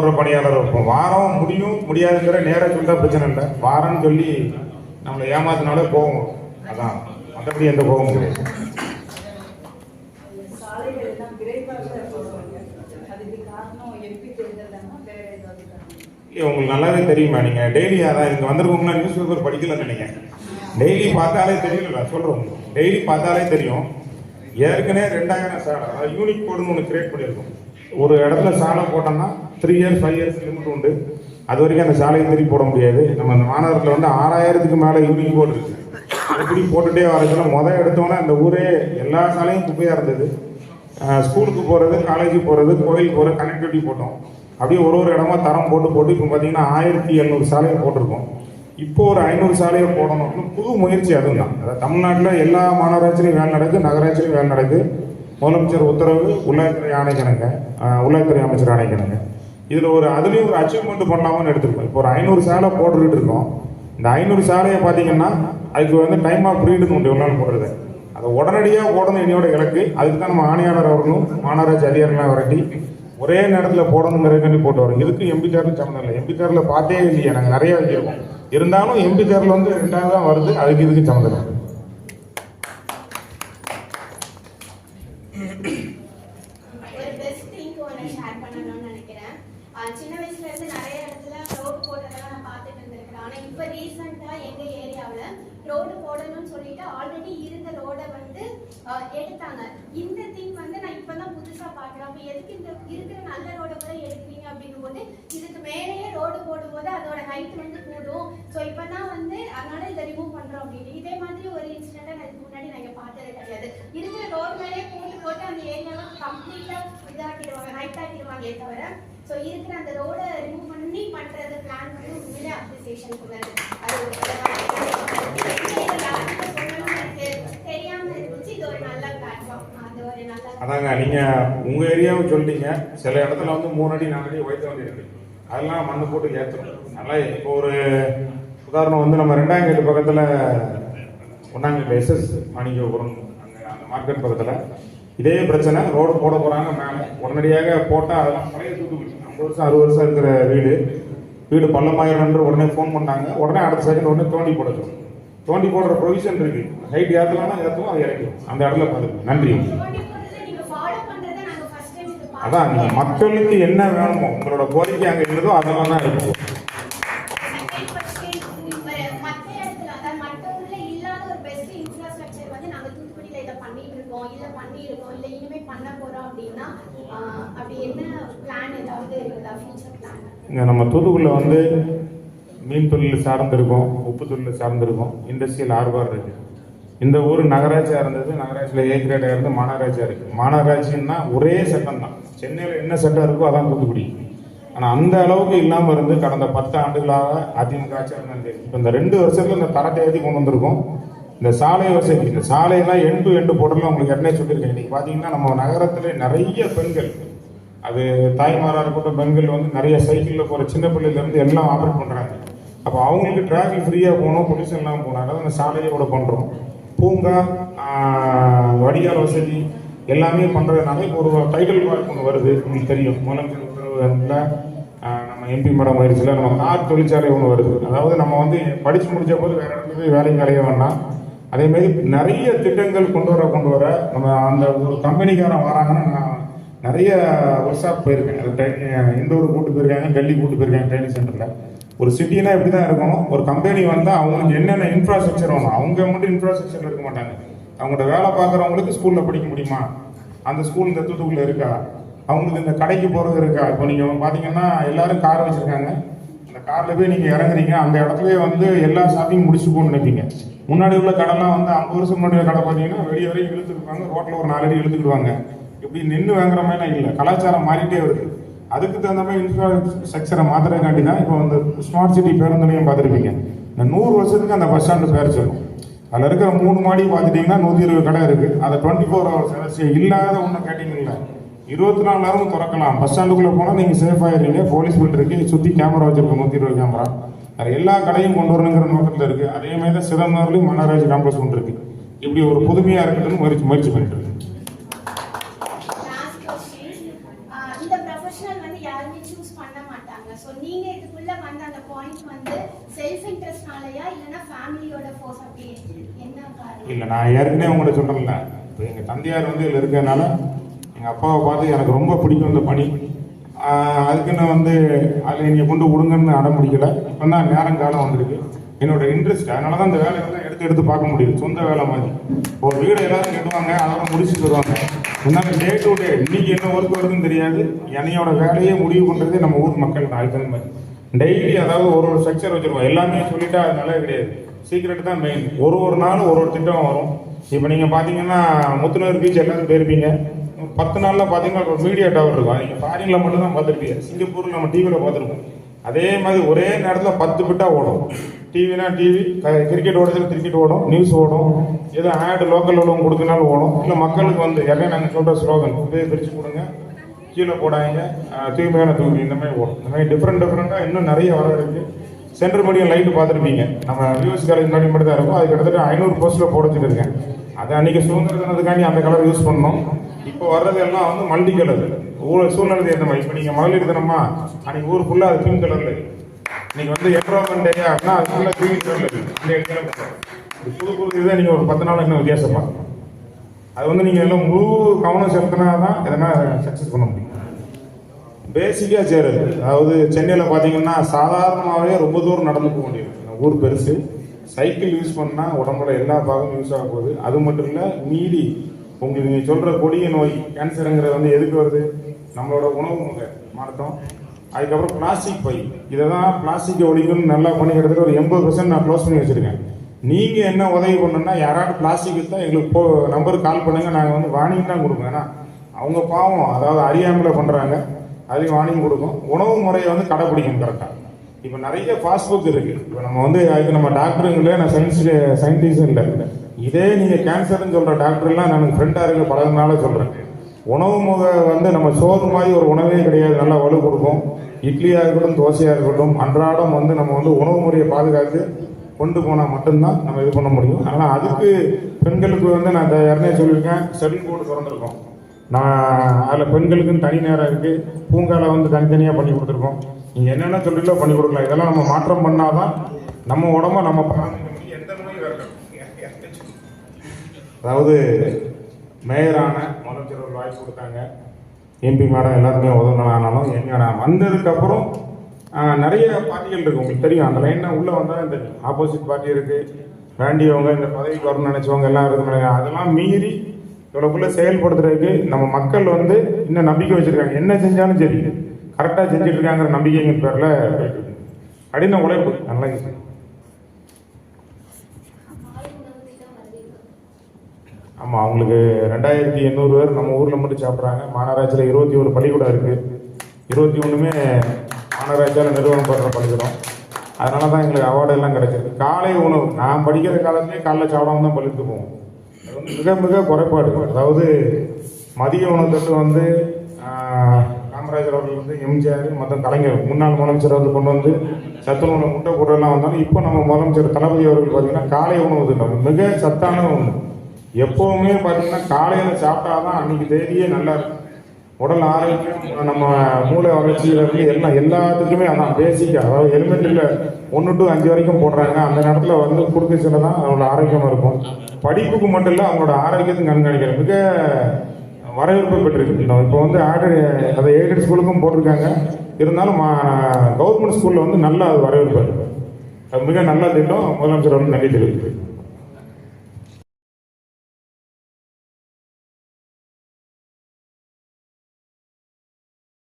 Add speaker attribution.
Speaker 1: ஒரு பணியாளர் இருப்போம். வாரம் முடியும் முடியாதுங்கிற நேரம் சொல்லிட்டா பிரச்சனை இல்லை. வாரம்னு சொல்லி நம்மளை ஏமாத்தினாலே போகும் அதான். மற்றபடி எந்த போகவும் கிடையாது. உங்களுக்கு நல்லாவே தெரியுமா? நீங்கள் டெய்லி அதான் இங்கே வந்திருக்கோம்னா நியூஸ் பேப்பர் படிக்கலன்னு நினைக்கிறேன். டெய்லி பார்த்தாலே தெரியல சொல்கிறோம் டெய்லி பார்த்தாலே தெரியும். ஏற்கனவே ரெண்டாயிரம் சாலை அதாவது யூனிக் கோடுன்னு ஒன்று கிரியேட் பண்ணியிருக்கோம். ஒரு இடத்துல சாலை போட்டோம்னா three years five years limit உண்டு. அது வரைக்கும் அந்த சாலையை திருப்பி போட முடியாது. நம்ம அந்த மாநகரத்தில் வந்து ஆறாயிரத்துக்கு மேலே யூனிக் போர்டு இருக்கு. எப்படி போட்டுட்டே வரதுல மொதல் எடுத்தோன்னே அந்த ஊரே எல்லா சாலையும் குப்பையாக இருந்தது. ஸ்கூலுக்கு போகிறது காலேஜுக்கு போகிறது கோயிலுக்கு போகிற கனெக்டிவிட்டி போட்டோம். அப்படியே ஒரு ஒரு இடமா தரம் போட்டு போட்டு இப்போ பார்த்தீங்கன்னா ஆயிரத்தி எழுநூறு சாலையை போட்டிருக்கோம். இப்போ ஒரு ஐநூறு சாலையை போடணும். புது முயற்சி அதுவும் தான் அதாவது தமிழ்நாட்டில் எல்லா மாநகராட்சியிலையும் வேலை நடக்குது நகராட்சியிலையும் வேலை நடக்குது முதலமைச்சர் உத்தரவு உள்ளாட்சித்துறை ஆணைக்கணுங்க. உள்ளாட்சித்துறை அமைச்சர் ஆணைக்கணுங்க. இதில் ஒரு அதுலேயும் ஒரு அச்சீவ்மெண்ட் பண்ணாமல் எடுத்துருக்கோம். இப்போ ஒரு ஐநூறு சாலை போட்டுக்கிட்டு இருக்கோம். இந்த ஐநூறு சேலையை பார்த்தீங்கன்னா அதுக்கு வந்து டைம் ஆஃப் பீரியடுன்னு உண்டு எவ்வளோ போடுறது. அதை உடனடியாக போடணும் என்னோட இலக்கு. அதுக்கு தான் நம்ம ஆணையாளர் அவர்களும் மாநகராட்சி அதிகாரிகளாக வரட்டி ஒரே நேரத்தில் போடணுங்கிறதுக்காண்டி போட்டு வரோம் இதுக்கு எம்பி தேர்தல் சம்மந்தம் இல்லை. எம்பி தேர்தலில் பார்த்தே இல்லையா நாங்கள் நிறைய வச்சிருக்கோம். இருந்தாலும் எம்பி தேர்தல் வந்து ரெண்டாவது தான் வருது அதுக்கு இதுக்கு சம்மந்தம் இல்லை
Speaker 2: ஒரு பெஸ்ட் திங்க் ஒன்று ஷேர் பண்ணணும்னு நினைக்கிறேன் ஆஹ் சின்ன வயசுல இருந்து நிறைய இடத்துல ரோடு போட்டதெல்லாம் நான் பார்த்துட்டு இருந்திருக்கிறேன் ஆனால் இப்போ ரீசெண்டாக எங்கள் ஏரியாவில் ரோடு போடணும்னு சொல்லிட்டு ஆல்ரெடி இருந்த ரோடை வந்து எடுத்தாங்க. இந்த திங் வந்து நான் இப்போ தான் புதுசாக பார்க்குறேன். அப்போ எதுக்கு இந்த இருக்கிற நல்ல ரோடை கூட எடுக்கிறீங்க அப்படிங்கும்போது இதுக்கு மேலேயே ரோடு போடும்போது அதோட ஹைட் வந்து கூடும். ஸோ இப்போ தான் வந்து அதனால இதை ரிமூவ் பண்ணுறோம் அப்படின்னு. இதே மாதிரி ஒரு இன்சிடெண்ட்டாக நான் இதுக்கு முன்னாடி நாங்கள் பார்த்தது கிடையாது. இருக்கிற ரோடு மேலேயே போட்டு போட்டு அந்த ஏரியாலாம் கம்ப்ளீட்டாக இதாக்கிடுவாங்க ஹைட் ஆக்கிடுவாங்க தவிர ஸோ இருக்கிற அந்த ரோடை ரிமூவ் பண்ணி பண்ணுறது பிளான் பண்ணி உண்மையிலே அப்ரிசியேஷன் கொடுத்தாரு அது ஒரு இருந்துச்சு. இது ஒரு நல்ல பிளாட்ஃபார்ம் அது ஒரு நல்ல
Speaker 1: அதாங்க நீங்கள் உங்கள் ஏரியாவும் சொல்லிட்டீங்க. சில இடத்துல வந்து மூணு அடி நாலு அடி உயர்த்த வேண்டியிருக்கு அதெல்லாம் மண்ணு போட்டு ஏற்றணும் நல்லா இப்போ ஒரு உதாரணம் வந்து நம்ம ரெண்டாம் பக்கத்தில் ஒன்றாம் எஸ்எஸ் மாணிக்கபுரம் அங்கே அந்த மார்க்கெட் பக்கத்தில். இதே பிரச்சனை ரோடு போட போகிறாங்க மேலே. உடனடியாக போட்டால் அதெல்லாம் பழைய தூத்துக்குடி வருஷம் அறுபது வருஷம் இருக்கிற வீடு. வீடு பள்ளமாயிரம் உடனே ஃபோன் பண்ணாங்க. உடனே அடுத்த செகண்ட் உடனே தோண்டி போட சொல்லணும். தோண்டி போடுற ப்ரொவிஷன் இருக்கு. ஹைட் ஏற்றலாம்னா ஏற்றுவோம் அது இறக்கும் அந்த இடத்துல பார்த்துக்கணும் நன்றி. அதான் நீங்க மக்களுக்கு என்ன வேணுமோ உங்களோட கோரிக்கை அங்க இருந்ததோ அதெல்லாம் தான் இருக்கும்
Speaker 2: Second question, ஒரு மத்த இடத்துல, அதாவது மத்த ஊர்ல இல்லாத ஒரு best infrastructure வந்து நாங்க தூத்துக்குடியில இதை பண்ணிட்டு இருக்கோம், எப்படி இருக்கும். இல்லை இனிமே பண்ண போறோம் அப்படின்னா, அப்படி என்ன பிளான் ஏதாவது இருக்குதா? ஃபியூச்சர்
Speaker 1: பிளான் நம்ம தூத்துக்குடியில் வந்து மீன் தொழில் சார்ந்திருக்கோம் உப்பு தொழில் சார்ந்திருக்கோம் இண்டஸ்ட்ரியல் ஆர்வம் இருக்கு. இந்த ஊர் நகராட்சியாக இருந்தது நகராட்சியில் ஏ கிரேடாக இருந்து மாநகராட்சியாக இருக்குது மாநகராட்சின்னா ஒரே சட்டம் தான். சென்னையில் என்ன சட்டம் இருக்கோ அதான் தூத்துக்குடி. ஆனால் அந்த அளவுக்கு இல்லாமல் இருந்து கடந்த பத்து ஆண்டுகளாக அதிமுக ஆட்சியாக இப்போ இந்த ரெண்டு வருஷத்துல இந்த தரத்தை ஏற்றி கொண்டு வந்திருக்கோம். இந்த சாலை வசதி இந்த சாலையெல்லாம் எண்டு டு எண்டு போடலாம் உங்களுக்கு ஏற்கனவே சொல்லியிருக்கேன். இன்னைக்கு பார்த்தீங்கன்னா நம்ம நகரத்தில் நிறைய பெண்கள் அது தாய்மாராக இருக்கட்டும் பெண்கள் வந்து நிறைய சைக்கிளில் போகிற சின்ன பிள்ளையிலேருந்து எல்லாம் ஆப்ரேட் பண்ணுறாங்க அப்போ அவங்களுக்கு டிராஃபிக் ஃப்ரீயாக போகணும் பொல்யூஷன் இல்லாமல் போகணும். அதாவது அந்த கூட பண்ணுறோம் பூங்கா வடிகால் வசதி எல்லாமே பண்ணுறதுனால இப்போ ஒரு டைட்டில் பார்க் ஒன்று வருது உங்களுக்கு தெரியும். முதலமைச்சர் உத்தரவுல நம்ம எம்பி மேடம் முயற்சியில் நம்ம கார் தொழிற்சாலை ஒன்று வருது. அதாவது நம்ம வந்து படித்து முடிச்ச போது வேறு இடத்துல போய் வேலைக்கு வேண்டாம். அதே மாதிரி நிறைய திட்டங்கள் கொண்டு வர கொண்டு வர நம்ம அந்த ஒரு கம்பெனிக்காரன் வராங்கன்னா நான் நிறைய ஒர்க் ஷாப் போயிருக்கேன். அது இந்தூர் கூட்டு போயிருக்காங்க டெல்லி கூட்டு போயிருக்காங்க ட்ரைனிங் சென்டரில் ஒரு சிட்டினா இப்படி தான் இருக்கணும். ஒரு கம்பெனி வந்தால் அவங்களுக்கு என்னென்ன இன்ஃப்ராஸ்ட்ரக்சர் வேணும் அவங்க மட்டும் இன்ஃப்ராஸ்ட்ரக்சர் இருக்க மாட்டாங்க. அவங்கள்ட்ட வேலை பார்க்குறவங்களுக்கு ஸ்கூலில் படிக்க முடியுமா? அந்த ஸ்கூல் இந்த தூத்துக்குள்ளே இருக்கா? அவங்களுக்கு இந்த கடைக்கு போகிறது இருக்கா? இப்போ நீங்கள் பார்த்தீங்கன்னா எல்லோரும் கார் வச்சுருக்காங்க. காரில் போய் நீங்கள் இறங்குறீங்க அந்த இடத்துலயே வந்து எல்லா ஷாப்பிங் முடிச்சு போகணும்னு நினைப்பீங்க. முன்னாடி உள்ள கடைலாம் வந்து ஐம்பது வருஷம் முன்னாடி கடை பார்த்தீங்கன்னா வெளியே வரையும் இழுத்துக்குவாங்க ரோட்டில் ஒரு நாலு அடி இழுத்துக்கிடுவாங்க. இப்படி நின்று வாங்குற மாதிரிலாம் இல்லை. கலாச்சாரம் மாறிட்டே வருது. அதுக்கு தகுந்த மாதிரி இன்ஃப்ராஸ்ட்ரக்சரை மாத்திரக்காண்டி தான் இப்போ வந்து ஸ்மார்ட் சிட்டி பேருந்துலையும் பார்த்துருப்பீங்க. இந்த நூறு வருஷத்துக்கு அந்த பஸ் ஸ்டாண்டு பேர் சொல்லும். அதில் இருக்கிற மூணு மாடி பார்த்துட்டிங்கன்னா நூற்றி இருபது கடை இருக்குது அதை டுவெண்ட்டி ஃபோர் ஹவர்ஸ் இல்லாத ஒன்று கேட்டிங்களா இருபத்தி நாலு நேரமும் திறக்கலாம். பஸ் ஸ்டாண்டுக்குள்ளே போனால் நீங்கள் சேஃப் ஆயிடுறீங்க. போலீஸ் பில்ட் இருக்கு. சுற்றி கேமரா வச்சிருக்கோம் நூற்றி இருபது கேமரா அது எல்லா கடையும் கொண்டு வரணுங்கிற நோக்கத்தில் இருக்குது அதே மாதிரி தான் சிதம்பரம்லையும் மாநகராட்சி காம்ப்ளெக்ஸ் ஒன்று இருக்குது இப்படி ஒரு புதுமையாக இருக்கட்டும்னு முயற்சி முயற்சி பண்ணிட்டு இருக்கு இல்லை நான் ஏற்கனவே உங்கள்கிட்ட சொன்னேன்ல. இப்போ எங்கள் தந்தையார் வந்து இதில் இருக்கறனால எங்கள் அப்பாவை பார்த்து எனக்கு ரொம்ப பிடிக்கும் இந்த பணி. அதுக்குன்னு வந்து அதில் நீங்கள் கொண்டு விடுங்கன்னு அடம் பிடிக்கல. இப்போ தான் நேரம் காலம் வந்திருக்கு. என்னோட இன்ட்ரெஸ்ட் அதனால தான் இந்த வேலையெல்லாம் எடுத்து எடுத்து பார்க்க முடியுது. சொந்த வேலை மாதிரி. ஒரு வீடு எல்லாரும் கட்டுவாங்க அதெல்லாம் முடிச்சுட்டு வருவாங்க. இருந்தாலும் டே டு டே இன்னைக்கு என்ன ஒர்க் வருதுன்னு தெரியாது. என்னையோட வேலையே முடிவு பண்ணுறதே நம்ம ஊர் மக்கள் தான் அதுக்கு தகுந்த மாதிரி. டெய்லி அதாவது ஒரு ஒரு ஸ்ட்ரக்சர் வச்சுருவோம். எல்லாமே சொல்லிட்டா அதனால கிடையாது. சீக்ரெட் தான் மெயின் ஒரு ஒரு நாள் ஒரு ஒரு திட்டம் வரும். இப்போ நீங்கள் பார்த்தீங்கன்னா முத்துநர் பீச் எல்லாரும் போயிருப்பீங்க. பத்து நாளில் பார்த்தீங்கன்னா ஒரு மீடியா டவர் இருக்கும். நீங்கள் ஃபாரினில் மட்டும் தான் பார்த்துருப்பீங்க. சிங்கப்பூரில் நம்ம டிவியில் பார்த்துருப்போம். அதே மாதிரி ஒரே நேரத்தில் பத்து பிட்டாக ஓடும். டிவினா டிவி கிரிக்கெட் ஓடுறது கிரிக்கெட் ஓடும் நியூஸ் ஓடும் ஏதோ ஆடு லோக்கல் உள்ளவங்க கொடுக்கனாலும் ஓடும். இல்லை மக்களுக்கு வந்து எல்லாம் நாங்கள் சொல்கிற ஸ்லோகன் இதே பிரித்து கொடுங்க. கீழே போடாங்க தூய்மையான தூய்மை இந்த மாதிரி ஓடும். இந்த மாதிரி டிஃப்ரெண்ட் டிஃப்ரெண்ட்டாக இன்னும் நிறைய வர இருக்குது சென்ட்ரல் மீடியம் லைட்டு பார்த்துருப்பீங்க. நம்ம வியூஸ் காலேஜ் முன்னாடி மட்டும் தான் இருக்கும். அது கிட்டத்தட்ட ஐநூறு போஸ்ட்டில் போட வச்சுருக்கேன் அது அன்றைக்கி சுதந்திர தினத்துக்காண்டி அந்த கலர் யூஸ் பண்ணோம். இப்போ வர்றது எல்லாம் வந்து மல்டி கலர் ஊர் சூழ்நிலை ஏற்ற மாதிரி. இப்போ நீங்கள் மகளிர் தினமா அன்னைக்கு ஊர் ஃபுல்லாக அது பிங்க் கலரில் இருக்கு இன்னைக்கு வந்து என்வரான்மெண்ட் டே அப்படின்னா அது ஃபுல்லாக கிரீன் கலரில் இருக்கு. அந்த இடத்துல புது புது இதை நீங்கள் ஒரு பத்து நாள் இன்னும் வித்தியாசம் பார்க்கலாம் அது வந்து நீங்கள் எல்லாம் முழு கவனம் செலுத்தினா தான் எதனா சக்ஸஸ் பண்ண முடியும். பேசிக்காக சேருது. அதாவது சென்னையில் பார்த்தீங்கன்னா சாதாரணமாகவே ரொம்ப தூரம் நடந்து போக வேண்டியது. ஊர் பெருசு. சைக்கிள் யூஸ் பண்ணால் உடம்புல எல்லா பாகமும் யூஸ் ஆக போகுது. அது மட்டும் இல்லை மீதி உங்களுக்கு நீங்கள் சொல்கிற கொடிய நோய் கேன்சருங்கிறது வந்து எதுக்கு வருது? நம்மளோட உணவு முறை மாற்றம் அதுக்கப்புறம் பிளாஸ்டிக் பை. இதை தான் பிளாஸ்டிக் ஒழிக்கணும்னு நல்லா பண்ணி கிட்டத்தட்ட ஒரு எண்பது பர்சன்ட் நான் க்ளோஸ் பண்ணி வச்சுருக்கேன். நீங்கள் என்ன உதவி பண்ணணும்னா யாராவது பிளாஸ்டிக் தான் எங்களுக்கு போ நம்பருக்கு கால் பண்ணுங்கள் நாங்கள் வந்து வார்னிங் தான் கொடுப்போம். ஏன்னா அவங்க பாவம். அதாவது அறியாமல் பண்ணுறாங்க அதுலேயும் வார்னிங் கொடுக்கும். உணவு முறையை வந்து கடைப்பிடிக்கணும் கரெக்டாக இப்போ நிறைய ஃபாஸ்ட் ஃபுட் இருக்குது இப்போ நம்ம வந்து அதுக்கு நம்ம டாக்டருங்களே நான் சயின்ஸ் சயின்டிஸ்ட் இல்லை. இதே நீங்கள் கேன்சர்னு சொல்கிற டாக்டர்லாம் நான் ஃப்ரெண்டாக இருக்க பழகினால சொல்கிறேன் உணவு முறை வந்து நம்ம சோறு மாதிரி ஒரு உணவே கிடையாது. நல்லா வலு கொடுக்கும். இட்லியாக இருக்கட்டும் தோசையாக இருக்கட்டும் அன்றாடம் வந்து நம்ம வந்து உணவு முறையை பாதுகாத்து கொண்டு போனால் மட்டும்தான் நம்ம இது பண்ண முடியும். ஆனால் அதுக்கு பெண்களுக்கு வந்து நான் யாருனே சொல்லியிருக்கேன் செடில் போர்டு திறந்துருக்கோம். நான் அதில் பெண்களுக்குன்னு தனி நேரம் இருக்குது பூங்கால வந்து தனித்தனியாக பண்ணி கொடுத்துருக்கோம். நீங்கள் என்னென்ன சொல்லிலோ பண்ணி கொடுக்கலாம். இதெல்லாம் நம்ம மாற்றம் பண்ணால் தான் நம்ம உடம்ப நம்ம அதாவது மேயரான முதலமைச்சர் ஒரு வாய்ப்பு கொடுத்தாங்க. எம்பி மேடம் எல்லாருமே உதவினாலும் எங்கே நான் வந்ததுக்கப்புறம் நிறைய பார்ட்டிகள் இருக்கு. உங்களுக்கு தெரியும் அந்த லைனில் உள்ளே வந்தால் தெரியும் ஆப்போசிட் பார்ட்டி இருக்குது வேண்டியவங்க இந்த பதவிக்கு வரணும்னு நினச்சவங்க எல்லாம் இருக்கு அதெல்லாம் மீறி இவ்வளோக்குள்ளே செயல்படுத்துறதுக்கு நம்ம மக்கள் வந்து இன்னும் நம்பிக்கை வச்சுருக்காங்க. என்ன செஞ்சாலும் சரி கரெக்டாக செஞ்சுட்டு இருக்காங்கிற நம்பிக்கைங்கிற பேரில் கடின உழைப்பு. நல்லா
Speaker 2: ஆள் உணவு திட்டம் வருவீங்க
Speaker 1: ஆமாம் அவங்களுக்கு ரெண்டாயிரத்தி எண்ணூறு பேர் நம்ம ஊரில் மட்டும் சாப்பிட்றாங்க. மாநகராட்சியில் இருபத்தி ஒரு பள்ளிக்கூடம் இருக்குது இருபத்தி ஒன்றுமே மாநகராட்சியால் நிறுவனம் பண்ணுற பள்ளிக்கூடம். அதனால தான் எங்களுக்கு அவார்டு எல்லாம் கிடைச்சிருக்கு. காலை உணவு. நான் படிக்கிற காலத்துலேயே காலைல சாப்பிடாம தான் பள்ளிக்கு போவோம். அது வந்து மிக மிக குறைபாடு. அதாவது மதிய உணவு தட்டு வந்து காமராஜர் அவர்கள் வந்து எம்ஜிஆர் மற்ற கலைஞர் முன்னாள் முதலமைச்சர் அவர்கள் கொண்டு வந்து சத்துணவு முட்டை கூட்டெல்லாம் வந்தாலும் இப்போ நம்ம முதலமைச்சர் தளபதி அவர்கள் பார்த்தீங்கன்னா காலை உணவு திட்டம். மிக சத்தான உணவு. எப்போவுமே பார்த்தீங்கன்னா காலையில் சாப்பிட்டாதான் அன்னைக்கு தேதியே நல்லா இருக்கும். உடல் ஆரோக்கியம் நம்ம மூளை வளர்ச்சியில் இருந்து எல்லாம் எல்லாத்துக்குமே அதான் பேசிக்காக அதாவது ஹெல்மெட்டில் ஒன்று டு அஞ்சு வரைக்கும் போடுறாங்க. அந்த நேரத்தில் வந்து குடுக்கச்சில தான் அவங்களோட ஆரோக்கியமாக இருக்கும். படிப்புக்கு மட்டும் இல்லை அவங்களோட ஆரோக்கியத்தையும் கண்காணிக்கிற மிக வரவேற்பு பெற்றிருக்கு. இப்போ வந்து ஆடு அதை எய்டட் ஸ்கூலுக்கும் போட்டிருக்காங்க. இருந்தாலும் கவர்மெண்ட் ஸ்கூலில் வந்து நல்ல அது வரவேற்பு அது மிக நல்ல திட்டம். முதலமைச்சர் வந்து நன்றி தெரிவிக்கிறேன்.